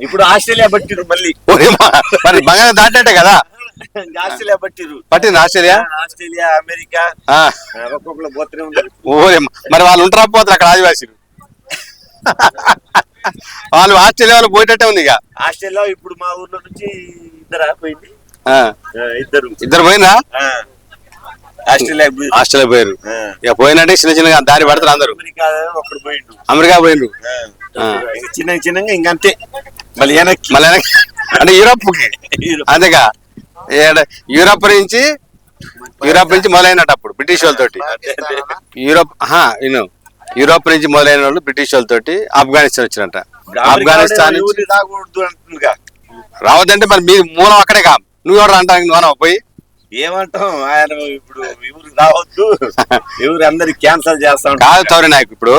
ఇప్పుడు ఆస్ట్రేలియా పట్టిరు మళ్ళీ. మరి బంగారం దాటినట్టే కదా? ఆస్ట్రేలియా పట్టిరు పట్టింది ఆస్ట్రేలియా? ఆస్ట్రేలియా అమెరికా ఒక్కొక్కరు పోతూనే ఓరేమ్మా మరి వాళ్ళు ఉంటారా పోతారు అక్కడ ఆదివాసీలు? వాళ్ళు ఆస్ట్రేలియా వాళ్ళు పోయేటట్టే ఉంది ఇక. ఆస్ట్రేలియా ఇప్పుడు మా ఊర్లో నుంచి ఇద్దరు పోయింది? ఆ, ఆ, ఇద్దరు. ఇద్దరు పోయిందా ఆ. ఆస్ట్రేలియా ఆస్ట్రేలియా పోయారు. ఇక పోయినట్టే చిన్న చిన్నగా దారి పడతారు అందరూ. అమెరికా పోయిండు. ఇంక చిన్న చిన్నగా ఇంకంతే మళ్ళీ వెనక్కి. మళ్ళీ వెనక్కి- అంటే యూరోప్. అంతేగా. యూరోప్ నుంచి యూరోప్ నుంచి మొదలైనట్టు అప్పుడు బ్రిటిష్ వాళ్ళతోటి. యూరోప్ విను యూరోప్ నుంచి మొదలైన వాళ్ళు బ్రిటిష్ వాళ్ళతోటి ఆఫ్ఘనిస్తాన్ వచ్చినట్ట ఆఫ్ఘనిస్తాన్ రావద్దంటే మరి మీ మూలం అక్కడే కా నువ్వు ఎవరు అంటానికి నువ్వు పోయి? ఏమంటాం? ఆయన ఇప్పుడు ఎవరు రావద్దు. ఎవరు అందరికి క్యాన్సల్ చేస్తా కాదు తౌరి నాయకు ఇప్పుడు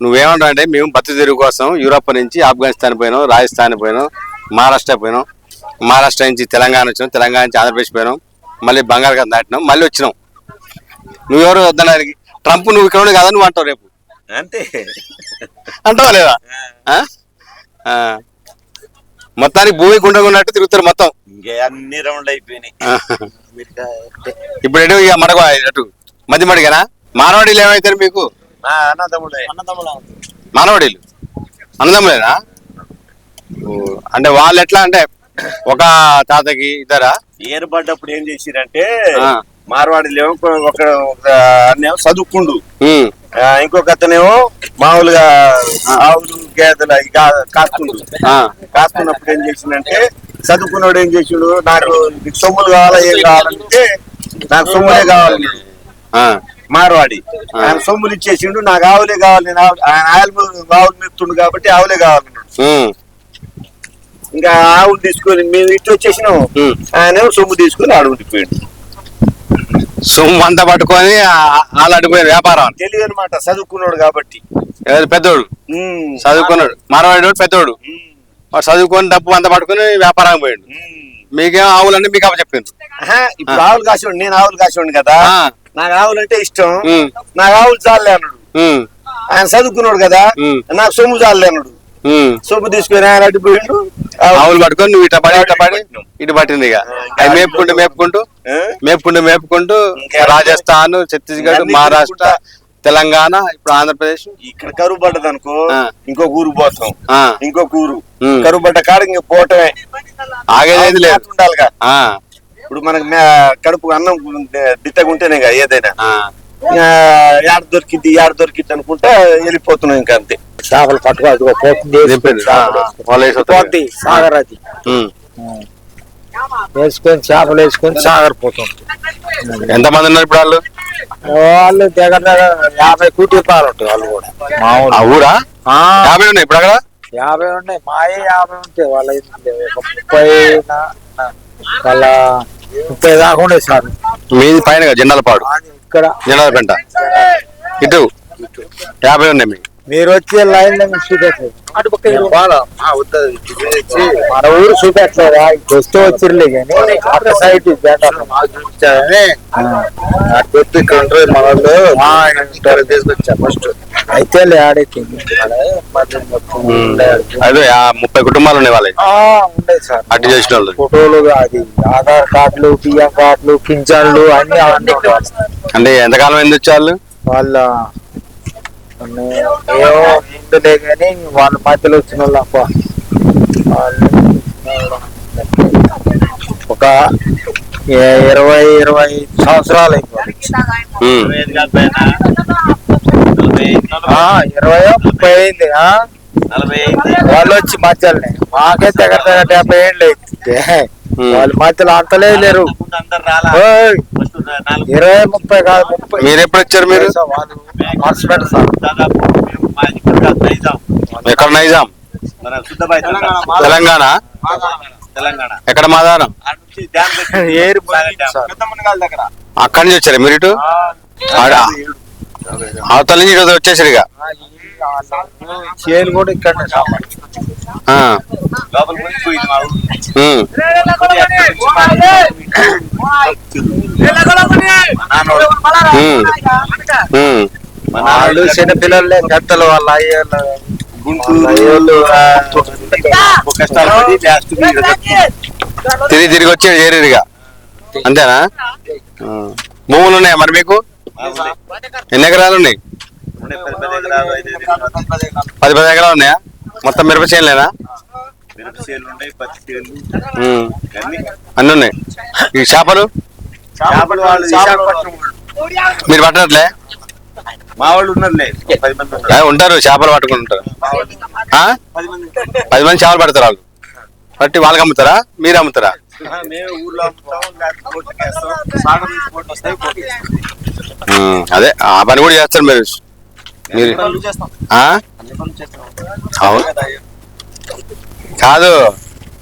నువ్వేమంటావు అంటే మేము బతు తెరుగు కోసం యూరోప్ నుంచి ఆఫ్ఘనిస్తాన్ పోయినాం రాజస్థాన్ పోయినాం మహారాష్ట్ర పోయినాం మహారాష్ట్ర నుంచి తెలంగాణ వచ్చినాం తెలంగాణ నుంచి ఆంధ్రప్రదేశ్ పోయినాం మళ్ళీ బంగాళాఖాతం దాటినాం మళ్ళీ వచ్చినాం. నువ్వెవరు వద్దడానికి ట్రంప్ నువ్వు ఇక్కడ కదా నువ్వు అంటావు రేపు. అంతే. అంటావా లేదా. మొత్తానికి భూమి గుండగున్నట్టు తిరుగుతారు మొత్తం. అన్ని రౌండ్లు అయిపోయినాయి. ఇప్పుడు ఎటు ఇక మడగ అటు మధ్య మడిగనా? మానవాడీలు ఏమవుతారు మీకు? అన్నదమ్ముడే మానవాడీలు. అన్నదమ్ములేనా? అంటే వాళ్ళు ఎట్లా అంటే ఒక తాతకి ఇద్దరా? ఏర్పడ్డప్పుడు ఏం చేసిరంటే ఆ. మార్వాడిలో ఒక అన్నేమో చదువుకుండు. ఇంకొక అతనేమో మామూలుగా ఆవులు గేదెలు కాస్తుండు. ఆ, కాస్తున్నప్పుడు ఏం చేసిండంటే చదువుకున్నాడు ఏం చేసిండు? నాకు సొమ్ములు కావాలా ఏం కావాలంటే నాకు సొమ్ములే కావాలి. ఆ, మార్వాడి. ఆయన సొమ్ములు ఇచ్చేసిండు నాకు ఆవులే కావాలి నేను ఆయన ఆవులు ఆవులు మెత్తుండు కాబట్టి ఆవులే కావాలన్నాడు ఉమ్, ఇంకా ఆవులు తీసుకొని మేము ఇట్లా వచ్చేసినాం. ఆయన సొమ్ము తీసుకొని ఆడు ఉండిపోయాడు సొమ్ము అంతా పట్టుకొని ఆ- వాళ్ళు అడిపోయారు వ్యాపారం. తెలియదు అనమాట చదువుకున్నాడు కాబట్టి. పెద్దోడు. చదువుకున్నాడు. మానవాడి పెద్దోడు. చదువుకొని డబ్బు అంతా పట్టుకొని వ్యాపారం పోయాడు. మీకేం ఆవులన్నీ మీకు అప్ప చెప్పిండ్రు ఆహా, ఇప్పుడు ఆవులు కాసేవాడు నేను ఆవులు కాసేవాడు కదా. నాకు ఆవులు అంటే ఇష్టం. నాకు ఆవులు చాలే అన్నాడు. ఆయన చదువుకున్నాడు కదా. నాకు సొమ్ము చాలే అన్నాడు. సొమ్ము తీసుకొని ఆయన అడ్డిపోయిండు ఆవులు పట్టుకొని నువ్వు ఇట్లా పడి ఇట్లా పడి ఇటు పట్టింది ఇక. మేపుకుంటూ మేపుకుంటూ? మేపుకుంటూ మేపుకుంటూ రాజస్థాన్ ఛత్తీస్గఢ్ మహారాష్ట్ర. తెలంగాణ ఇప్పుడు ఆంధ్రప్రదేశ్. ఇక్కడ కరువు పడ్డది అనుకో. ఇంకొక ఊరు పోతాం. ఇంకొక ఊరు. కరువు పడ్డ కాడ ఇంక పోవటమే. ఆగేదేది లేదు. ఇప్పుడు మనకు మే- కడుపు అన్నం దిట్టగా ఉంటేనే కదా ఏదైనా. యాడ దొరికింది యాడ దొరికింది అనుకుంటా వెళ్ళిపోతున్నాం ఇంకా అంతే. చేపలు పట్టుకోవాలి సాగర్ అది. వేసుకొని చేపలు వేసుకొని సాగర్ పోతుంది ఎంతమంది ఉన్నారు ఇప్పుడు వాళ్ళు? వాళ్ళు దగ్గర దగ్గర యాభై కోటి రూపాయలు ఉంటాయి వాళ్ళు కూడా. ఆ ఊరా? ఆ, యాభై ఉన్నాయి ఇప్పుడు అక్కడ? యాభై ఉన్నాయి మాయే యాభై ఉంటాయి. వాళ్ళ ముప్పై వాళ్ళ ముప్పై సార్. మీది పైన జెండాలపాడు. ఇక్కడ. జెండాల పెంట ఇటు. యాభై ఉన్నాయి మీకు మీరు వచ్చే లైన్ మన ఊరు చూపెట్టలేదా? వస్తే వచ్చిర్లే కానీ అక్కడ సైడ్ తీసుకొచ్చా ఫస్ట్ అయితే ఆడైతే అదే ఆ ముప్పై కుటుంబాలు ఉన్నాయి వాళ్ళకి సార్. అటు చేసిన వాళ్ళు. ఫోటోలు అది ఆధార్ కార్డులు బియ్యం కార్డులు పింఛన్లు అన్ని. అంటే ఎంతకాలం ఎందుకు వాళ్ళు? వాళ్ళ ఏమో ముందులే కానీ వాళ్ళ మధ్యలో వచ్చిన వాళ్ళు అబ్బా. వాళ్ళు ఒక ఏ- ఇరవై ఇరవై సంవత్సరాలు ఇరవై ముప్పై అయింది అయింది వాళ్ళు వచ్చి మధ్యలోనే. మాకే దగ్గర దగ్గర డెబ్బై ఏళ్ళు అయితే ఉమ్. వాళ్ళ మధ్యలో అంతలేదు లేరు. ఇరవై ముప్పై కాదు ముప్పై. మీరు ఎప్పుడు వచ్చారు మీరు సార్. దాదాపు మేము నైజాం. ఎక్కడ నైజాం? మన శుద్ధబాయి తెలంగాణ తెలంగాణ? ఎక్కడ మాదారం? ఏరు దగ్గర. అక్కడి నుంచి వచ్చారు మీరు ఇటు? అవతల నుంచి ఇటు వచ్చేసారు ఇక. చేలు కూడా ఇక్కడ వాళ్ళు చిన్న పిల్లలే గంటలు వాళ్ళ అయ్యోళ్ళు. గుంటూరు తిరిగి తిరిగి వచ్చి చేరిగా అంతేనా. భూములు ఉన్నాయా మరి మీకు? ఎన్ని ఎకరాలు ఉన్నాయి? పది పది ఎకరాలు ఉన్నాయా? మొత్తం మిరప ఉమ్. అన్ని. ఉన్నాయి. ఈ చేపలు. మీరు పట్టట్లే మా వాళ్ళు ఉంటారు చేపలు పట్టుకుని ఉంటారు? పది మంది చేపలు పడతారు వాళ్ళు. పట్టి వాళ్ళకి అమ్ముతారా? మీరు అమ్ముతారా? అదే ఆ పని కూడా చేస్తారు మీరు. మీరు అవును. కాదు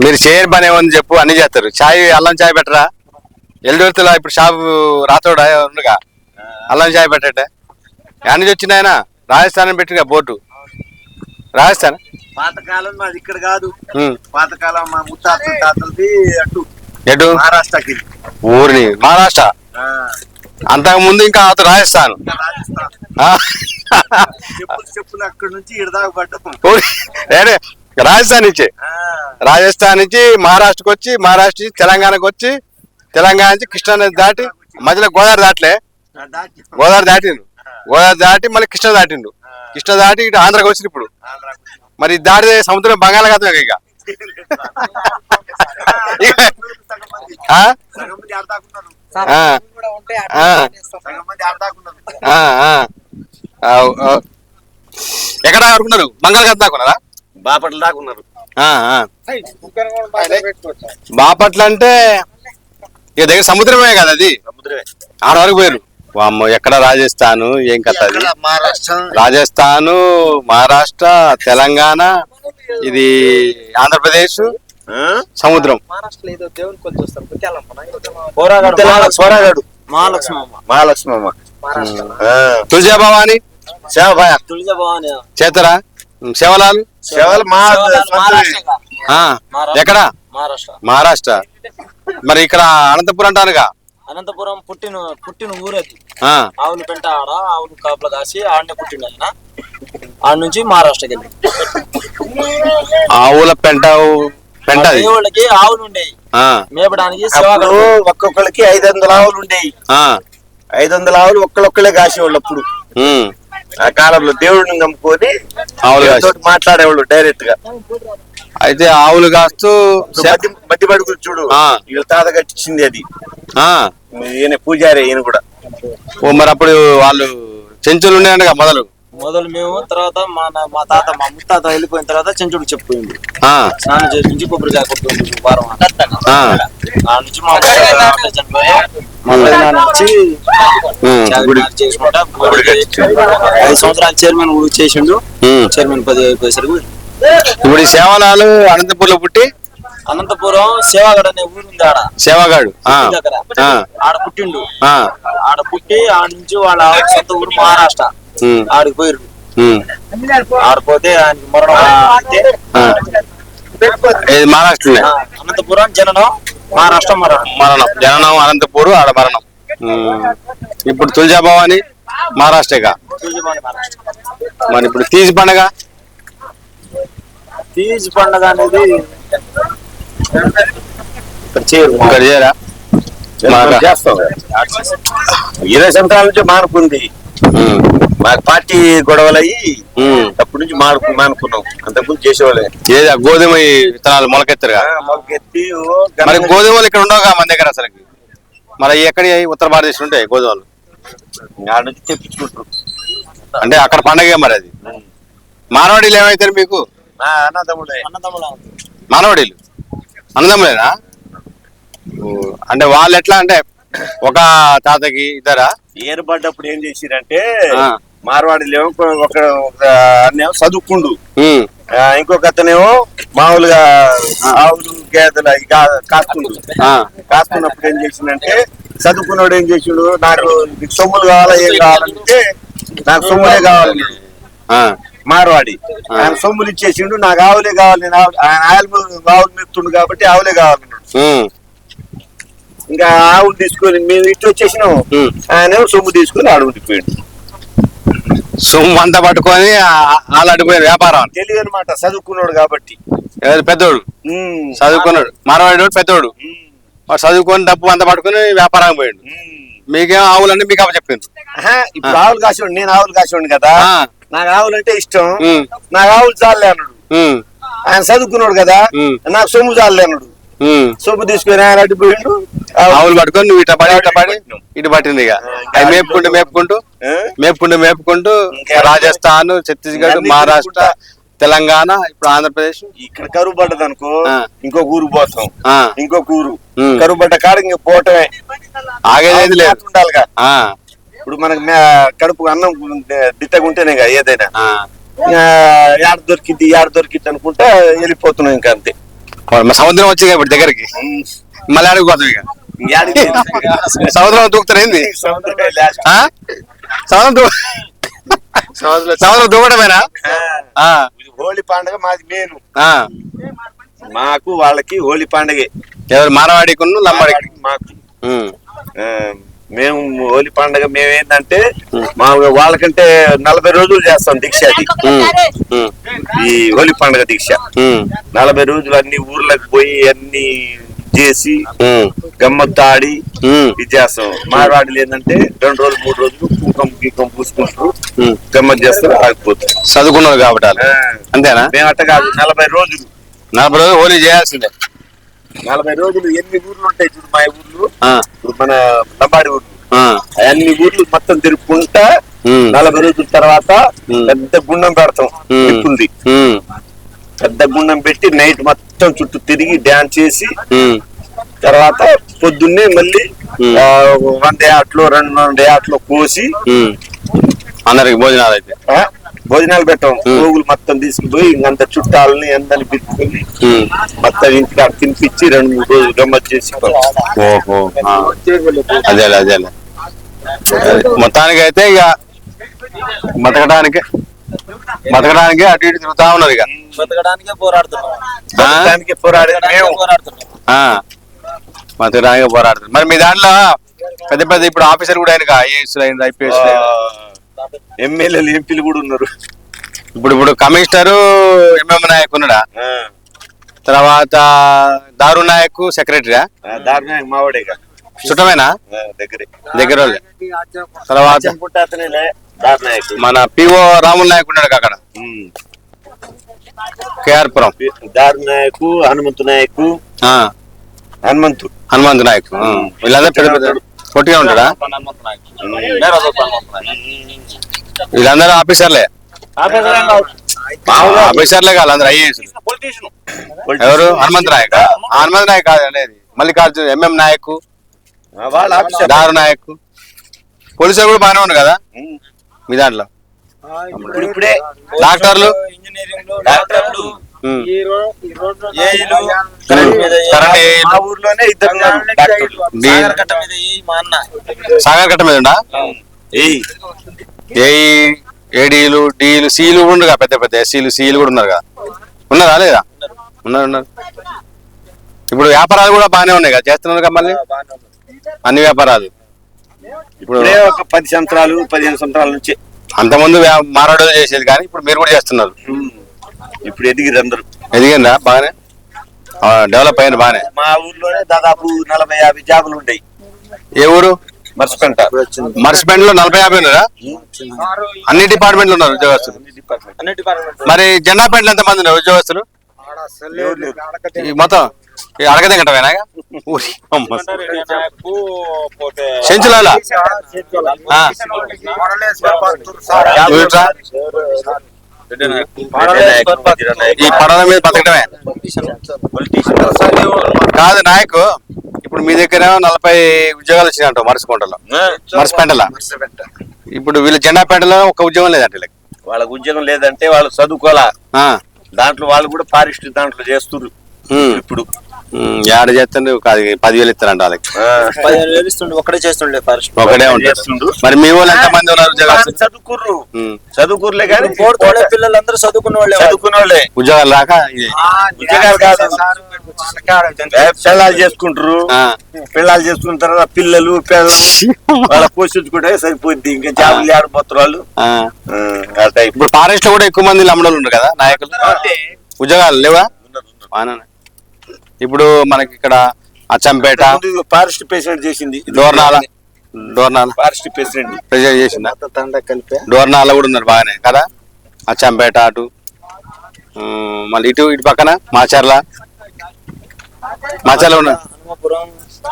మీరు చేయని పని ఏముంది చెప్పు అన్ని చేస్తారు. చాయ్ అల్లం చాయ్ పెట్టరా? ఎల్లుడితలో ఇప్పుడు షాపు రాతోడ? ఉండగా. అల్లం చాయ్ పెట్టటే. నుంచి వచ్చింది ఆయన? రాజస్థాన్ పెట్టిగా బోటు రాజస్థాన్? పాతకాలం మాది ఇక్కడ కాదు. పాతకాలం మా ముత్తాతల తాతలది అటు. ఎటు? మహారాష్ట్రకి. ఊరిని. మహారాష్ట్ర? అంతకు ముందు ఇంకా అతను రాజస్థాన్ రాజస్థాన్ నుంచి రాజస్థాన్ నుంచి మహారాష్ట్రకి వచ్చి మహారాష్ట్ర నుంచి తెలంగాణకు వచ్చి తెలంగాణ నుంచి కృష్ణా నది దాటి మధ్యలో గోదావరి దాటలే గోదావరి దాటిండు గోదావరి దాటి మళ్ళీ కృష్ణ దాటిండు కృష్ణ దాటి ఇటు ఆంధ్రాకి వచ్చి ఇప్పుడు. మరి ఇది దాటి సముద్రం బంగాళాఖాతం ఇక ఎక్కడ అనుకున్నారు బంగాళాఖాతం దాకున్నారా బాపట్ల దాకా ఉన్నారు. ఆ, ఆ. బాపట్ల అంటే ఇక దగ్గర సముద్రమే కదా అది? సముద్రమే. ఆడ వరకు పోయారు వామ్మో ఎక్కడ రాజస్థాన్? ఏం కథ అది? ఎక్కడ? మహారాష్ట్ర. రాజస్థాన్ మహారాష్ట్ర తెలంగాణ ఇది ఆంధ్రప్రదేశ్? సముద్రం. సోరాగాడు మహాలక్ష్మి. అమ్మ మహాలక్ష్మమ్మ. తులజా భవాని శివభాయ చేతరా? శివలాల్? శివలు ఎక్కడ? మహారాష్ట్ర. మహారాష్ట్ర. మరి ఇక్కడ అనంతపురం అంటానుగా. అనంతపురం పుట్టిన పుట్టిన ఊరది ఆవులు పెంట ఆడ ఆవులు కాపుల కాసి ఆడనే పుట్టిన ఆయన. ఆడ నుంచి మహారాష్ట్రకి వెళ్ళి ఆవుల పెంట దేవుళ్ళకి ఆవులు ఉండేవి మేపడానికి ఒక్కొక్కరికి ఐదు వందల ఆవులు ఉండేవి ఆ, ఐదు వందల ఆవులు ఒక్కళ్ళొక్కలే కాసేవాళ్ళు అప్పుడు. ఆ కాలంలో దేవుడిని నమ్ముకొని మాట్లాడేవాళ్ళు డైరెక్ట్గా అయితే ఆవులు కాస్తూ మధ్య బడుగులు చూడు. వీళ్ళ తాత కట్టించింది అది. ఆ, ఈయన పూజారి ఈయన కూడా. మరి అప్పుడు వాళ్ళు చెంచులు ఉన్నాయంట మొదలు. మొదలు మేము తర్వాత మా నా- మా తాత మా ముత్తాత వెళ్ళిపోయిన తర్వాత చెంచుడు చెప్పిపోయింది ఆ, స్నానం చేసి నుంచి కొబ్బరికాయ కొట్టుకుంది వారం ఆ, నుంచి మా చేసుకుంటా ఐదు సంవత్సరాలు చైర్మన్ కూడా చేసిండు. చైర్మన్ పది అయిపోయేసరికి ఇప్పుడు ఈ సేవలాలు అనంతపూర్లో పుట్టి? అనంతపురం సేవాగఢ్ అనే ఊరు ఉంది ఆడ. సేవగాడు ఆడ పుట్టిండు. ఆ, ఆడ పుట్టి ఆడ నుంచి వాళ్ళ సొంత ఊరు మహారాష్ట్ర. ఆడికి పోయిరు ఉమ్, ఆడిపోతే ఆయనకి మరణం. ఇది మహారాష్ట్రనే? ఆ, అనంతపురం జననం మహారాష్ట్ర మరణం. మరణం. జననం అనంతపూర్ ఆడ మరణం. ఇప్పుడు తులజా భవాని మహారాష్ట్రగా? తూజుమాని మహారాష్ట్ర. మరి ఇప్పుడు తీసి పండగ? తీజ్ పండుగ అనేది ఇక్కడ చేయరు చేస్తాం. ఇరవై సంవత్సరాల నుంచి మానుకుంది ఉమ్, మాకు పార్టీ గొడవలు అయ్యి. అప్పటి నుంచి మానుకు మానుకున్నాం. అంతకుముందు చేసేవాళ్ళే. ఏది ఆ గోధుమ విత్తనాలు మొలకెత్తారుగా? ఆ, మొలకెత్తి మరి గోధుమలు ఇక్కడ ఉండవుగా మన దగ్గర అసలు? మరి ఎక్కడ ఉత్తర భారతదేశం ఉంటాయి గోధుమలు? ఆడ నుంచి తెప్పించుకుంటారు. అంటే అక్కడ పండగే మరి అది? మానవాడీలు ఏమైతారు మీకు? మానవాడీలు? అన్నదమ్ములేనా? అంటే వాళ్ళు ఎట్లా అంటే ఒక తాతకి ఇద్దరా? ఏర్పడ్డప్పుడు ఏం చేసిరంటే ఆ. మార్వాడిలో ఒక ఒక అన్నేమో చదువుకుండు. ఇంకొక అతనేమో మామూలుగా ఆవులు గేదెలు అవి కా- కాస్తుండు. ఆ, కాస్తున్నప్పుడు ఏం చేసిందంటే చదువుకున్నాడు ఏం చేసిండు నాకు సొమ్ములు కావాలా ఏం కావాలంటే నాకు సొమ్ములే కావాలి మార్వాడి. ఆయన సొమ్ములు ఇచ్చేసిండు నాకు ఆవులే కావాలి నేను ఆయన ఆవులు ఆవులు మెప్తుండు కాబట్టి ఆవులే కావాలన్నాడు ఉమ్, ఇంకా ఆవులు తీసుకొని మేము ఇట్లా వచ్చేసినాం. ఉమ్. ఆయన సొమ్ము తీసుకొని ఆడు ఉండిపోయాడు. సొమ్ము అంతా పట్టుకొని ఆ- వాళ్ళు అడిపోయారు వ్యాపారం. తెలియదు అనమాట చదువుకున్నాడు కాబట్టి. పెద్దోడు. చదువుకున్నాడు. మనవాడు పెద్దోడు. వాడు చదువుకొని డబ్బు అంత పట్టుకుని వ్యాపారం పోయాడు. మీకేం ఆవులంటే మీకు ఆహా, ఇప్పుడు ఆవులు కాసేవాడు నేను ఆవులు కాసేవాడు కదా. నాకు ఆవులు అంటే ఇష్టం. నాకు ఆవులు చాలే అన్నాడు. ఆయన చదువుకున్నాడు కదా. నాకు సొమ్ము చాలే అన్నాడు. సొమ్ము తీసుకొని ఆయన అడ్డు పోయిండు. ఆవులు పట్టుకొని నువ్వు ఇట్లా పడి ఇట్లా పడి ఇటు పట్టింది ఇక. అవి మేపుకుంటూ మేపుకుంటూ? మేపుకుంటూ మేపుకుంటూ రాజస్థాన్ ఛత్తీస్గఢ్ మహారాష్ట్ర. తెలంగాణ ఇప్పుడు ఆంధ్రప్రదేశ్. ఇక్కడ కరువు పడ్డది అనుకో. ఇంకొక ఊరు పోతాం. ఇంకొక ఊరు. కరువు పడ్డ కాడికి ఇంక పోవటమే. ఆగేదేది లేదు. ఉండాలిగా. ఆ, ఇప్పుడు మనకు కడుపు అన్నం దిట్టగా ఉంటేనే కదా ఏదైనా. యాడ దొరికిద్ది యాడ దొరికిద్ది అనుకుంటా వెళ్ళిపోతున్నాం ఇంకా అంతే. సముద్రం వచ్చింది ఇప్పుడు దగ్గరికి. మళ్ళీ అడుగు పోతాం ఇక. సముద్రం దూకుతారు ఏంది? సముద్రం దూ సముద్రం దూకడమేనా? ఆ, ఇది హోలీ పండుగ మాది మేను ఆ. మాకు వాళ్ళకి హోలీ పండుగే. ఎవరు? మానవాడికును లంబాడికి మాకు. మేము హోలీ పండుగ మేము ఏంటంటే మా వాళ్ళకంటే నలభై రోజులు చేస్తాం దీక్ష అది. ఈ హోలీ పండుగ దీక్ష. నలభై రోజులు అన్ని ఊర్లకు పోయి అన్ని చేసి ఉమ్, గమ్మత్తు ఆడి ఉమ్, ఇది చేస్తాం మార్వాడీలు ఏంటంటే రెండు రోజులు మూడు రోజులు కుంకం గీకం పూసుకుంటారు. గమ్మత్ చేస్తారు ఆగిపోతారు చదువుకున్నారు కాబట్టి వాళ్ళు. అంతేనా? మేము అట్ట కాదు నలభై రోజులు. నలభై రోజులు హోలీ చేయాల్సిందే. నలభై రోజులు ఎన్ని ఊర్లు ఉంటాయి చూడు మా ఊర్లు? ఆ, ఇప్పుడు మన లంబాడి ఊర్లు. ఆ, అన్ని ఊర్లు మొత్తం తిరుపుకుంటా ఉమ్, నలభై రోజుల తర్వాత ఉమ్. పెద్ద గుండం పెడతాం. ఉమ్. ఉమ్, పెద్ద గుండం పెట్టి నైట్ మొత్తం చుట్టూ తిరిగి డాన్స్ చేసి తర్వాత పొద్దున్నే మళ్ళీ వన్ డే ఆటలో రెండు రెండు డే ఆటలో కోసి. అందరికి భోజనాలు అయితే భోజనాలు పెట్టాం. పోగులు మొత్తం తీసుకుపోయి ఇంకంత చుట్టాలని అందరిని పిలుచుకొని ఉమ్. మొత్తం ఇంటికి ఆడ తినిపించి రెండు మూడు రోజులు గమ్మత్ చేసి ఓహో. అదేలే అదేలే అదే. మొత్తానికి అయితే ఇక బతకడానికి బతకడానికి అటు ఇటు తిరుగుతా ఉన్నారు ఇక. బతకడానికే పోరాడుతున్నాం. పోరాడుతున్నాం. బతకడానికి పోరాడుతుంది మరి మీ దాంట్లో పెద్ద పెద్ద ఇప్పుడు ఆఫీసర్ కూడా ఆయన ఐఏఎస్ అయింది ఐపీఎస్ ఎమ్మెల్యేలు ఎంపీలు కూడా ఉన్నారు. ఇప్పుడు ఇప్పుడు కమిషనర్ ఎంఎం నాయక్ ఉన్నాడా? తర్వాత దారు నాయక్ సెక్రటరీయా? ఆ, దారుణంగా మావాడేగా. చుట్టమేనా? దగ్గరే. దగ్గర వాళ్ళే. తర్వాత మన పిఓ రాముల్ నాయక్ ఉన్నాడు అక్కడ. కేఆర్పురం. దారు నాయకు హనుమంతు నాయకు. ఆ, హనుమంతు. హనుమంతు నాయక్. వీళ్ళందరూ పెద్ద పెద్ద పొట్టిగా ఉంటాడా? వీళ్ళందరూ ఆఫీసర్లే. ఆఫీసర్లే కాదు అందరూ ఐఏఎస్ ఎవరు? హనుమంత్ నాయక్? హనుమంత్ నాయక్ కాదు అనేది. మల్లికార్జున ఎంఎం నాయక్ దారు నాయక్. పోలీసులు కూడా బాగానే ఉన్నారు కదా. మీ దాంట్లో? ఇప్పుడు ఇప్పుడే డాక్టర్లు ఇంజనీరింగ్ ఊర్లోనే ఇద్దరు సాగర్ కట్ట మీద ఏ మా అన్న. సాగర్ కట్ట మీద ఉండా ఏయ్ ఏఈ. ఏడీలు డీలు సీలు కూడా ఉండగా పెద్ద పెద్ద ఎస్సీలు సీలు కూడా ఉన్నారు కదా ఉన్నారా లేదా? ఉన్నారు. ఉన్నారు ఇప్పుడు వ్యాపారాలు కూడా బాగానే ఉన్నాయి కదా చేస్తున్నారు కదా మళ్ళీ అన్ని వ్యాపారాలు. ఇప్పుడు ఇప్పుడే ఒక పది సంవత్సరాలు పదిహేను సంవత్సరాల నుంచి. అంతకుముందు వ్యా- మారాడు చేసేది కానీ ఇప్పుడు మీరు కూడా చేస్తున్నారు. ఇప్పుడు ఎదిగిరు అందరు. ఎదిగిందా? బాగానే? ఆ, డెవలప్ అయింది బాగానే. మా ఊర్లోనే దాదాపు నలభై యాభై జాబులు ఉంటాయి. ఏ ఊరు? మర్చిపెంట మర్సిపెండ్లో నలభై యాభై ఉన్నారా? అన్ని డిపార్ట్మెంట్లు ఉన్నారు ఉద్యోగస్తులు. అన్ని డిపార్ట్మెంట్ మరి జెండా పెండ్లు ఎంత మంది ఉన్నారు ఉద్యోగస్తులు? ఈ మొత్తం? ఈ అడగదెంగటమేనా. చెంచులాల. ఈ పడవ మీద బతకడమే కాదు నాయకు ఇప్పుడు మీ దగ్గర నలభై ఉద్యోగాలు వచ్చినాయంట మరసకొండలో. మరసపెంటల ఇప్పుడు వీళ్ళ జెండా పెంటలో ఒక ఉద్యోగం లేదంట వీళ్ళకి. వాళ్ళకి ఉద్యోగం లేదంటే వాళ్ళు చదువుకోవాలా. దాంట్లో వాళ్ళు కూడా ఫారెస్ట్ దాంట్లో చేస్తున్నారు. ఇప్పుడు ఏడ చేస్తుండే? కాదు పదివేలు ఇస్తారంట వాళ్ళకి. పదిహేను వేలు ఇస్తుండే ఒక్కడే చేస్తుండే ఫారెస్ట్ ఒకటే ఉంటాడు. మరి మీ వాళ్ళు ఎంత మంది ఉన్నారు ఉద్యోగాలు చదువుకుర్రు. ఉమ్. చదువుకుర్లే కానీ కోరుతోడే పిల్లలందరూ చదువుకున్న వాళ్ళే చదువుకున్న వాళ్ళే ఉద్యోగాలు రాక. ఉద్యోగాలు కాదు. పిల్లలు చేసుకుంటారు. పిల్లలు చేసుకున్న తర్వాత పిల్లలు పిల్లలు వాళ్ళ పోషించుకుంటే సరిపోద్ది. ఇంకా జాబులు ఆడిపోతారు వాళ్ళు. ఇప్పుడు ఫారెస్ట్లో కూడా ఎక్కువ మంది అమ్మడోళ్ళు ఉన్నారు కదా నాయకులు? ఉద్యోగాలు లేవా? బాగానే ఇప్పుడు మనకి ఇక్కడ అచ్చంపేట ఫారెస్ట్ ప్రెసిడెంట్ చేసింది. Dornala Dornala. Forest president president చేసిందా? కలిపే. డోర్నాల కూడా ఉన్నారు బాగానే కదా? అచ్చంపేట అటు. మళ్ళీ ఇటు ఇటు పక్కన మాచర్ల. మాచర్ల ఉన్నారు.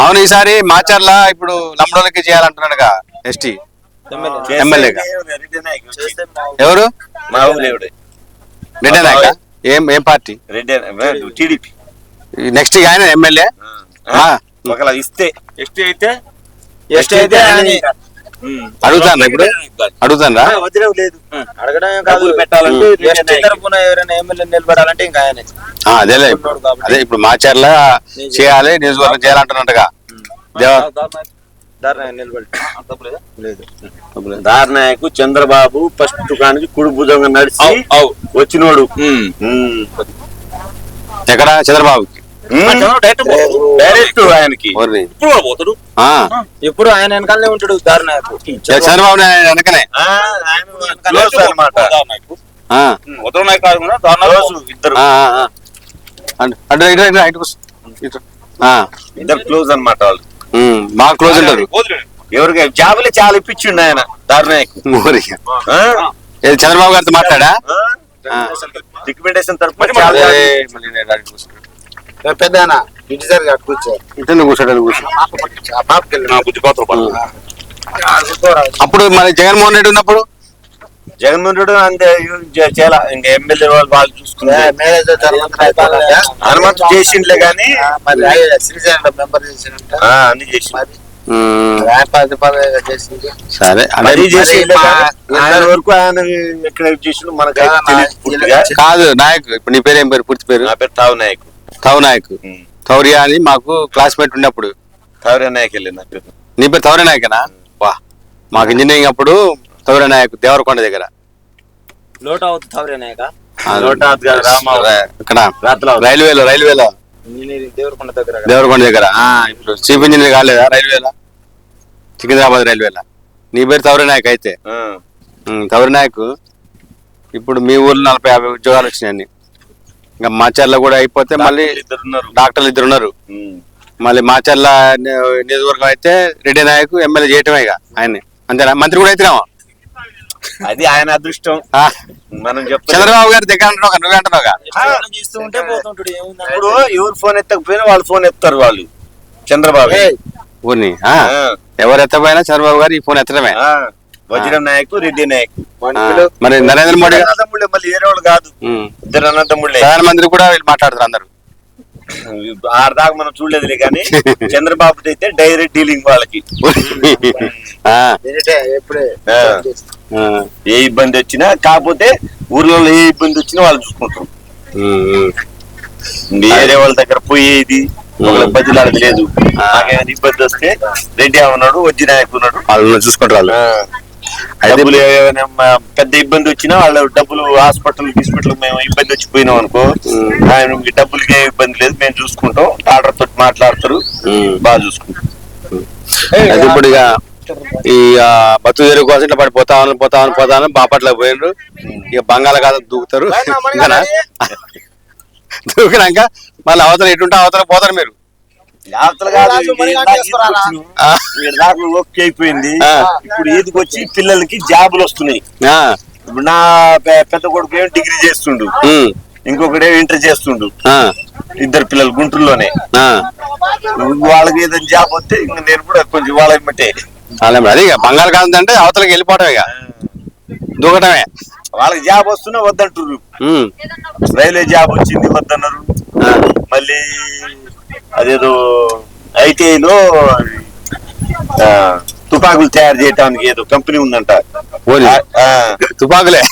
అవును ఈసారి మాచర్ల ఇప్పుడు లంబడోలకి చేయాలంటున్నాడుగా ఎస్టీ. ఎమ్మెల్యేగా. మా ఎవరు? రెడ్డి నాయక? ఏం ఏం పార్టీ? రెడ్డి టీడీపీ. నెక్స్ట్ ఆయన ఎమ్మెల్యే ఒకలా ఇస్తే. ఎస్టీ అయితే ఎస్టీ అయితే ఆయనే. అడుగుతాను ఇప్పుడు అడుగుతారా వదిలేవు లేదు. అడగడమే కాదు. పెట్టాలంటే ఎస్టీ తరపున ఎవరైనా ఎమ్మెల్యే నిలబడాలంటే ఇంకా ఆయనే. అదేలే అదే ఇప్పుడు మాచర్ల చేయాలి నియోజకవర్గం చేయాలంటున్నట్టుగా. దారనాయకు చంద్రబాబు ఫస్ట్ కానికి కుడి భుజంగా నడిచి వచ్చినోడు. ఎక్కడ? చంద్రబాబుకి? డైరెక్ట్ ఆయనకి. ఇప్పుడు పోతాడు. ఆయన వెనకాలనే ఉంటాడు దారుణాయకు. చంద్రబాబు నాయుడు వెనకనే. ఉత్తరం నాయకు దారుణాలు ఇద్దరు. అటు ఇటు ఇటు ఇటు క్లోజ్ అన్నమాట వాళ్ళు. ఉమ్, బాగా క్లోజ్ ఉంటారు. ఎవరికి? జాబులే చాలా ఇప్పించిండు ఆయన. ఏది చంద్రబాబు గారితో మాట్లాడా? ఆ. రికమెండేషన్ తరఫున పెద్ద ఇటు జరిగి కూర్చో. ఇటు నువ్వు కూర్చో, అటు కూర్చో. అప్పుడు మరి జగన్మోహన్ రెడ్డి ఉన్నప్పుడు? జగన్మోహన్ రెడ్డి అంతే చే- చాలా ఇంకా ఎమ్మెల్యే వాళ్ళు వాళ్ళు చూసుకున్నారు మేనేజర్ హనుమంతు చేసిండ్లే గాని. మరి శ్రీశైలం మెంబర్ చేసినట్ట ఆ, అన్ని చేసింది. సరే వరకు ఆయన ఎక్కడ చేసిండు? మనకు కాదు నాయక్ ఇప్పుడు నీ పేరు ఏం పేరు? పూర్తి పేరు? నా పేరు తావు నాయక్. తౌ నాయక్ తౌరియా అని మాకు క్లాస్మేట్ ఉన్నప్పుడు. తావరే నాయక్ నా పేరు తౌర్య నాయకనా? వా మాకు ఇంజనీరింగ్ అప్పుడు తౌర్య నాయక్ దేవరకొండ దగ్గర. లోట గారు రామారావు. ఇక్కడ రైల్వేలో రైల్వేలో. ఇంజనీరింగ్ దేవరకొండ దగ్గర దేవరకొండ దగ్గర. ఆ, ఇప్పుడు చీఫ్ ఇంజనీర్ కాలేదా రైల్వేలో? సికింద్రాబాద్ రైల్వేలో. నీ పేరు తౌర్య నాయక్ అయితే. తౌర్య నాయక్ ఇప్పుడు మీ ఊర్లో నలభై యాభై ఉద్యోగాలు వచ్చినాయి ఇంకా మాచర్ల కూడా అయిపోతే మళ్ళీ డాక్టర్లు ఇద్దరు ఉన్నారు. మళ్ళీ మాచర్ల నియోజకవర్గం అయితే రెడ్డి నాయక్ ఎమ్మెల్యే చేయటమే ఇక ఆయన్ని. అంతేనా? మంత్రి కూడా అయితేనేమో? అది ఆయన అదృష్టం. మనం చెప్తాం. చంద్రబాబు గారు దగ్గర అంటున్నావు నువ్వే ఇప్పుడు ఎవరు ఫోన్ ఎత్తకపోయినా వాళ్ళు ఫోన్ ఎత్తారు వాళ్ళు. చంద్రబాబు. ఎవరు ఎత్తపోయినా చంద్రబాబు గారు ఈ ఫోన్ ఎత్తడమే. ఆ. వజ్రం నాయక్ రెడ్డి నాయక్. మరి నరేంద్ర మోడీ గారు అన్నదమ్ముళ్ళే మళ్ళీ వేరే వాళ్ళు కాదు. ఇద్దరు అన్నదమ్ముళ్ళే. ప్రధానమంత్రి కూడా వీళ్ళు మాట్లాడుతారు అందరు. ఆడదాకా మనం చూడలేదులే కానీ చంద్రబాబు అయితే డైరెక్ట్ డీలింగ్ వాళ్ళకి. ఆ, ఎప్పుడే ఆ. ఆ, ఏ ఇబ్బంది వచ్చినా కాకపోతే ఊర్లో ఏ ఇబ్బంది వచ్చినా వాళ్ళు చూసుకుంటారు. వేరే వాళ్ళ దగ్గర పోయేది బదిలాడది లేదు ఇబ్బంది వస్తే రెడ్డి ఉన్నాడు వజ్జి నాయక్ ఉన్నాడు. వాళ్ళు చూసుకుంటారు వాళ్ళు. డబ్బులు పెద్ద ఇబ్బంది వచ్చినా వాళ్ళ డబ్బులు హాస్పిటల్ హాస్పిటల్ మేము ఇబ్బంది వచ్చి పోయినాం అనుకో ఆయన డబ్బులకి ఏ ఇబ్బంది లేదు మేము చూసుకుంటాం డాక్టర్ తోటి మాట్లాడతారు. బాగా చూసుకుంటాం. ఇప్పుడు ఇక ఈ ఆ, బతుకు తెరుగు కోసం ఇట్లా పడి పోతామని పోతామని పోతామని బాపట్ల పోయినరు ఇక బంగాళాఖాతం దూకుతారు? దూకినాక మళ్ళీ అవతల ఎటుంటే అవతల పోతారు మీరు. ఓకే అయిపోయింది. ఇప్పుడు ఈదికి వచ్చి పిల్లలకి జాబులు వస్తున్నాయి. ఆ, ఇప్పుడు నా పె- పెద్ద కొడుకు ఏమో డిగ్రీ చేస్తుండు. ఇంకొకటి ఏమో ఇంటర్ చేస్తుండు. ఆ, ఇద్దరు పిల్లలు గుంటూరులోనే. ఆ. వాళ్ళకి ఏదైనా జాబ్ వస్తే ఇంకా నేను కూడా కొంచెం వాళ్ళ మట్టే అలా మరి అది బంగాళాఖాతం అంటే అవతలకి వెళ్ళిపోవటం ఇక. దూకటమే. వాళ్ళకి జాబ్ వస్తున్నా వద్దంటుర్రు. ఉమ్, రైల్వే జాబ్ వచ్చింది వద్దన్నారు. మళ్ళీ అదేదో ఐటీఐలో తుపాకులు తయారు చేయడానికి ఏదో కంపెనీ ఉందంట. తుపాకులే?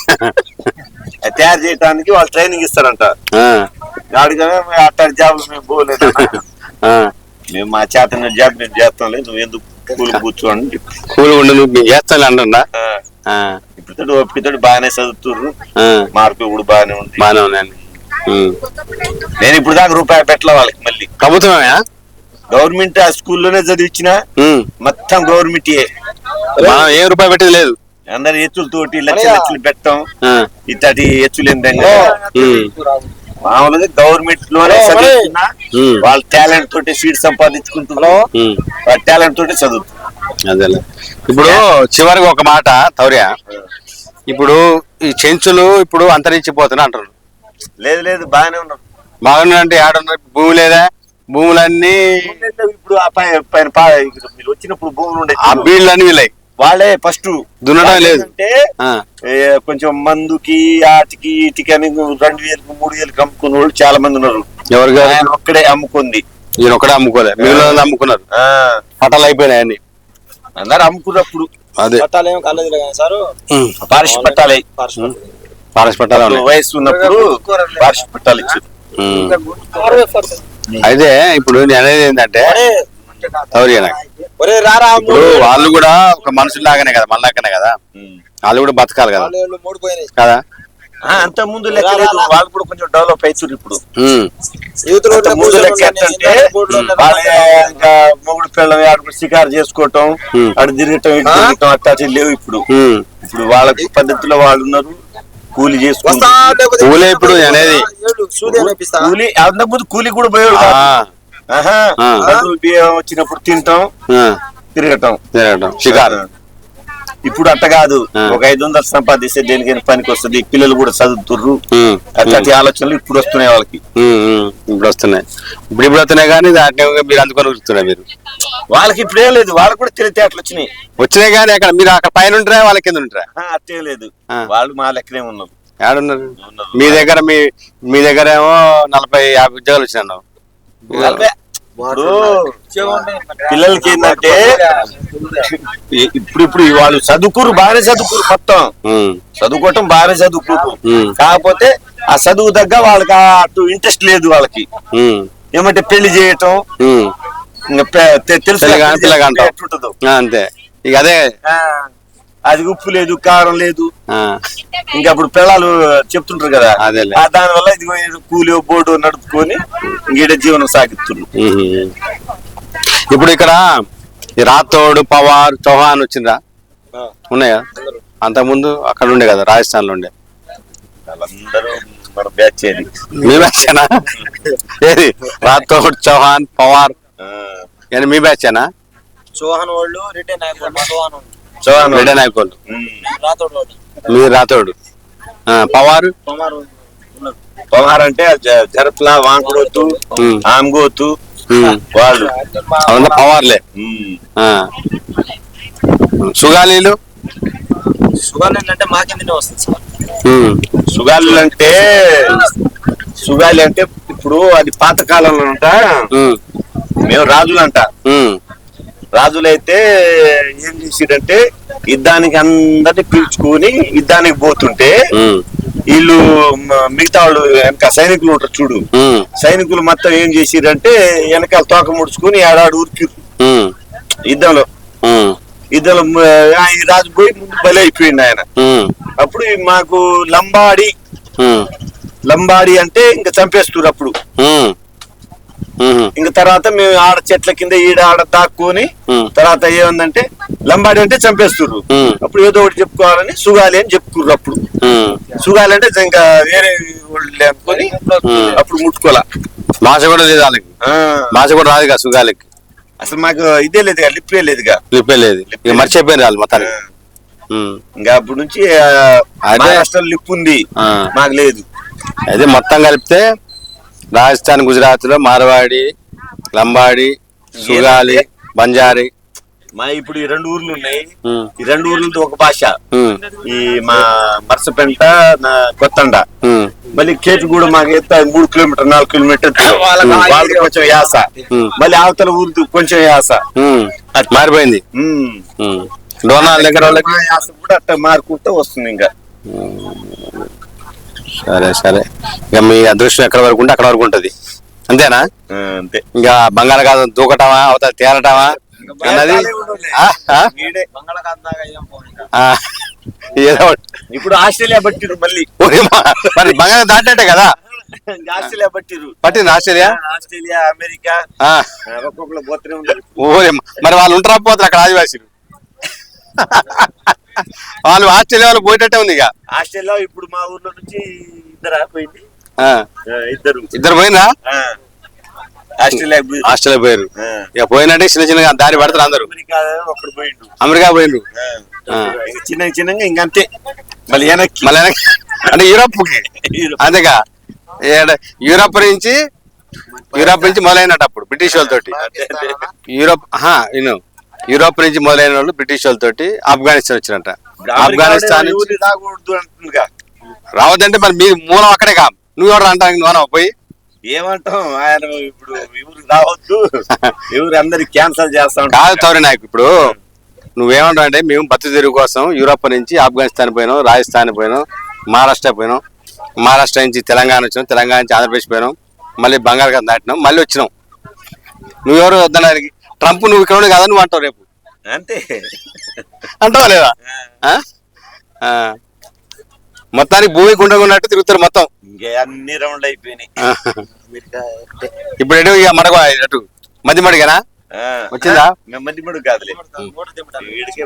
తయారు చేయడానికి వాళ్ళు ట్రైనింగ్ ఇస్తారంట. అట్టాడి జాబ్ మేము పోలేదు. మేము మా చేతన జాబ్ మేము చేస్తాం లేదు నువ్వు ఎందుకు కూలి కూర్చోండి. కూలి ఉండు నువ్వు మీకు చేస్తాను ఆ, ఇప్పుడు ఒప్పితోడు బాగానే చదువుతుర్రు. ఆ, మార్పు కూడా బాగానే ఉంది. బాగానే ఉన్నాను ఉమ్. నేను ఇప్పుడు దాకా రూపాయి పెట్టలే వాళ్ళకి మళ్ళీ. ప్రభుత్వమేనా? గవర్నమెంట్ ఆ స్కూల్లోనే చదివించిన. మొత్తం గవర్నమెంట్. మనం ఏ రూపాయి పెట్టేది లేదు. అందరు ఎత్తులతోటి లక్ష లక్షలు పెట్టడం ఇట్లాంటి ఎత్తులు ఏంటంటే. మామూలుగా గవర్నమెంట్లోనే. చదువుతున్నా. వాళ్ళ టాలెంట్ తోటి సీట్ సంపాదించుకుంటున్నాం. వాళ్ళ టాలెంట్ తోటి చదువుతున్నాం అదేలే. ఇప్పుడు చివరికి ఒక మాట తౌర్య ఇప్పుడు ఈ చెంచులు ఇప్పుడు అంతరించిపోతున్నా అంటారు లేదు లేదు బాగానే ఉన్నాం. బాగున్నాయంటే ఏడున్నారు భూమి లేదా? భూములన్నీ ఇప్పుడు ఆ పైన పైన పా- ఇక్కడ మీరు వచ్చినప్పుడు భూములు ఉండే ఆ బీళ్ళన్నీ వీళ్ళయి వాళ్ళే ఫస్ట్ దున్నడం లేదు. అంటే ఆ, కొంచెం మందుకి ఆటికి ఈటికి అని రెండు వేలకు మూడు వేలకు అమ్ముకున్న వాళ్ళు చాలా మంది ఉన్నారు. ఎవరు ఆయన ఒక్కడే అమ్ముకుంది. ఈయన ఒక్కడే అమ్ముకోలే. మిగిలిన అమ్ముకున్నారు. ఆ. పట్టాలు అయిపోయినాయి అన్ని. అందరు అమ్ముకున్నప్పుడు. అదే. పట్టాలు ఏమో కలదు కానీ సార్. పారిష్ పట్టాలి పట్టాలు ఉన్నాయి. వయసు ఉన్నప్పుడు పారిష్ పట్టాలు ఇచ్చారు. అయితే ఇప్పుడు నేను అనేది ఏంటంటే ఇప్పుడు వాళ్ళు కూడా ఒక మనుషుల్లాగానే కదా మనలాగానే కదా. వాళ్ళు కూడా బతకాలి కదా. కదా? ఆ, అంత ముందు లెక్క లేదు. వాళ్ళు కూడా కొంచెం డెవలప్ అవుతారు ఇప్పుడు. ముందు లెక్క ఏంటంటే వాళ్ళే ఇంకా మొగుడు పిల్లలు ఆడ షికారు చేసుకోవటం. అటు తిరగటం ఇటు తిరగటం అట్లా లేవు ఇప్పుడు. ఇప్పుడు వాళ్ళకి పద్ధతిలో వాళ్ళు ఉన్నారు. కూలి చేసుకుంటారు ఊలే ఇప్పుడు అనేది కూలి అంత ముందు కూలి కూడా బియ్యం వచ్చినప్పుడు తింటాం తిరగటం. తిరగటం. షికారు. ఇప్పుడు అట్ట కాదు. ఒక ఐదు వందలు సంపాదిస్తే దేనికైనా పనికి వస్తుంది. పిల్లలు కూడా చదువుతుర్రు. అట్లాంటి ఆలోచనలు ఇప్పుడు వస్తున్నాయి వాళ్ళకి. ఇప్పుడు వస్తున్నాయి. ఇప్పుడు ఇప్పుడు వస్తున్నాయి కానీ దాంట్లో మీరు అందుకొని వస్తున్నాయి మీరు. వాళ్ళకి ఇప్పుడు లేదు. వాళ్ళకి కూడా తెలితే అట్లా వచ్చినాయి. వచ్చినాయి కానీ అక్కడ మీరు అక్కడ పైన ఉంటారా వాళ్ళ కింద ఉంటారా? అట్టే లేదు. వాళ్ళు మా లెక్కనే ఉన్నారు ఏడున్నారు. మీ దగ్గర మీ మీ దగ్గర ఏమో నలభై యాభై ఉద్యోగాలు వచ్చినాయి వాళ్ళే. ఇప్పుడు పిల్లలకి ఏంటంటే ఇప్పుడు ఇప్పుడు వాళ్ళు చదువుకురు బాగానే చదువుకురు మొత్తం. చదువుకోవటం బాగానే చదువుకురు. కాకపోతే ఆ చదువు తగ్గ వాళ్ళకి ఆ అటు ఇంట్రెస్ట్ లేదు వాళ్ళకి. ఏమంటే పెళ్ళి చేయటం తెలుసు అంతే. ఇక అదే. అది ఉప్పు లేదు కారం లేదు. ఆ, ఇంకా అప్పుడు పిల్లలు చెప్తుంటారు కదా అదేలే. ఆ దాని వల్ల ఇదిగో ఏదో కూలి బోర్డు నడుపుకొని ఈడ జీవనం సాగిస్తున్నారు ఉమ్. ఇప్పుడు ఇక్కడ ఈ రాథోడ్ పవార్ చౌహాన్ వచ్చిందా? ఉన్నాయా? అంతకుముందు అక్కడ ఉండే కదా రాజస్థాన్లో ఉండే మీ బ్యాచేనా ఏది? రాథోడ్ చౌహాన్ పవార్. మీ బ్యాచేనా చౌహాన్ వాళ్ళు రిటర్న్ అయిపోయి చౌహాన్ వాళ్ళు చౌహాన్ రెడ్డి నాయకులు ఉమ్. రాతోడు పవార్ పవహార్ అంటే జరప్లా వాంకుడోతు ఉమ్. ఆమ్గోతు. వాళ్ళు అవంతా పవార్లే. సుగాలీలు కిందనే వస్తుంది సార్. సుగాలి అంటే సుగాలి అంటే ఇప్పుడు అది పాత కాలంలో అంట. మేము రాజులంట ఉమ్. రాజులైతే ఏం చేసిరంటే యుద్ధానికి అందరిని పిలుచుకొని యుద్ధానికి పోతుంటే. వీళ్ళు మిగతా వాళ్ళు వెనక సైనికులు ఉంటారు చూడు. సైనికులు మొత్తం ఏం చేసిరంటే వెనకాల తోక ముడుచుకొని ఏడాడు ఊరికి. యుద్ధంలో. యుద్ధంలో రాజు పోయి ముందు బలి అయిపోయింది ఆయన. అప్పుడు మాకు లంబాడి. లంబాడి అంటే ఇంకా చంపేస్తున్నారు అప్పుడు. ఇంకా తర్వాత మేము ఆడ చెట్ల కింద ఈడ ఆడ దాక్కుని. తర్వాత ఏముందంటే లంబాడి అంటే చంపేస్తుర్రు. అప్పుడు ఏదో ఒకటి చెప్పుకోవాలని సుగాలి అని చెప్పుకుర్రు అప్పుడు. సుగాలి అంటే ఇంకా వేరే వాళ్ళు లేపుకొని ఉమ్. అప్పుడు ముట్టుకోలే భాష కూడా లేదు వాళ్ళకి భాష కూడా రాదు కదా సుగాలికి అసలు మాకు ఇదే లేదుగా లిప్పే లేదుగా లిప్పే లేదు ఇక మర్చిపోయిన వాళ్ళు మొత్తానికి. ఇంకా అప్పటి నుంచి అదే. లిప్ ఉంది. మాకు లేదు అయితే మొత్తం కలిపితే రాజస్థాన్ గుజరాత్లో మార్వాడి లంబాడి సుగాలి బంజారి. మా ఇప్పుడు ఈ రెండు ఊర్లు ఉన్నాయి. ఈ రెండు ఊర్లతో ఒక భాష. ఈ మా మర్సపెంట నా కొత్తండ. మళ్ళీ కేటు కూడా మాకు ఎంత? మూడు కిలోమీటర్ నాలుగు కిలోమీటర్ వాళ్ళకి కొంచెం యాస. మళ్ళీ అవతల ఊరికి కొంచెం యాస. మారిపోయింది. డోనాల దగ్గర వాళ్ళకి యాస కూడా అట్లా మారుకుంటూ వస్తుంది ఇంకా. సరే సరే. ఇక మీ అదృష్టం ఎక్కడ వరకు ఉంటే అక్కడ వరకు ఉంటది. అంతేనా? అంతే. ఇంకా బంగాళాఖాతం దూకటమా అవతల తేలటమా? అన్నది. ఏదో. ఇప్పుడు ఆస్ట్రేలియా పట్టిరు మళ్ళీ. ఓయమ్మా, మరి బంగాళా దాటట్టే కదా? ఆస్ట్రేలియా పట్టిరు పట్టింది ఆస్ట్రేలియా? ఆస్ట్రేలియా అమెరికా ఒక్కొక్కరు పోతూనే ఓయమ్మా, మరి వాళ్ళు ఉంటారా పోతారు అక్కడ ఆదివాసీలు? వాళ్ళు ఆస్ట్రేలియా వాళ్ళు పోయేటట్టే ఉంది ఇక. ఆస్ట్రేలియా ఇప్పుడు మా ఊర్లో నుంచి ఇద్దరా పోయింది? ఇద్దరు. ఇద్దరు పోయినా ఆ. ఆస్ట్రేలియా ఆస్ట్రేలియా పోయారు. ఇక పోయినట్టే చిన్న చిన్నగా దారి పడతారు అందరు. అమెరికా ఒకడు పోయిండు. అమెరికా చిన్న చిన్నగా ఇంకంతే మళ్ళీ వెనక్కి. మళ్ళీ వెనక్కి- అంటే యూరోప్. అంతేగా యూరోప్ నుంచి యూరోప్ నుంచి మొదలైనట్టు అప్పుడు బ్రిటిష్ వాళ్ళతోటి. యూరోప్ విను. యూరోప్ నుంచి మొదలైన వాళ్ళు బ్రిటిష్ వాళ్ళతోటి ఆఫ్ఘనిస్తాన్ వచ్చినట్ట ఆఫ్ఘనిస్తాన్ రావద్దంటే మరి మీ మూలం అక్కడే కా నువ్వు ఎవరు నువ్వు అనవా పోయి. ఏమంటాం? ఆయన ఇప్పుడు ఎవరు రావద్దు. ఎవరు అందరికి క్యాన్సల్ చేస్తా కాదు తవరి నాయకు ఇప్పుడు నువ్వేమంటావు అంటే మేము బతు తెరుగు కోసం యూరోప్ నుంచి ఆఫ్ఘనిస్తాన్ పోయినాం రాజస్థాన్ పోయినాం మహారాష్ట్ర పోయినాం మహారాష్ట్ర నుంచి తెలంగాణ వచ్చినాం తెలంగాణ నుంచి ఆంధ్రప్రదేశ్ పోయినాం మళ్ళీ బంగాళాఖాతం దాటినాం మళ్ళీ వచ్చినాం. నువ్వెవరు వద్దడానికి ట్రంప్ నువ్వు ఇక్కడ కదా నువ్వు అంటావు రేపు. అంతే. అంటావా లేదా? ఆ? ఆ. మొత్తానికి భూమి గుండగున్నట్టు తిరుగుతారు మొత్తం. అన్ని రౌండ్లు అయిపోయినాయి. ఇప్పుడు ఎటు ఇక మడగ అటు మధ్య మడిగనా. వచ్చిందా? మంది మడుగు కాదులే.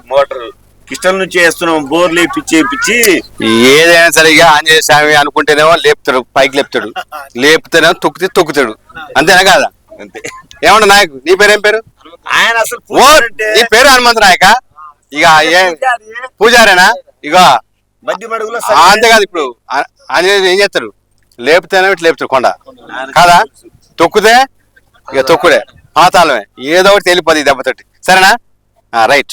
మోటార్ కిష్టం నుంచి వేస్తున్నాం బోర్లు వేపించి వేపించి ఏదైనా సరే ఇక ఆంజనేయ స్వామి అనుకుంటేనేమో లేపుతాడు పైకి లేపుతాడు. లేపుతేనేమో తొక్కితే తొక్కుతాడు. అంతేనా కాదా? అంతే. ఏమన్నా నాయకు? నీ పేరు ఏం పేరు? ఆయన అసలు ఓ నీ పేరు హనుమంత నాయక ఇక ఏ పూజారేనా? ఇక మధ్య మడుగులో అంతేకాదు ఇప్పుడు. ఆ- ఆంజనేయుడు ఏం చేస్తాడు లేపుతేనే ఇట్లా లేపుతాడు కొండ. కాదా? తొక్కుతే ఇక తొక్కుడే. పాతాళమే. ఏదో ఒకటి తెలిపోదు దెబ్బతోటి. సరేనా? రైట్.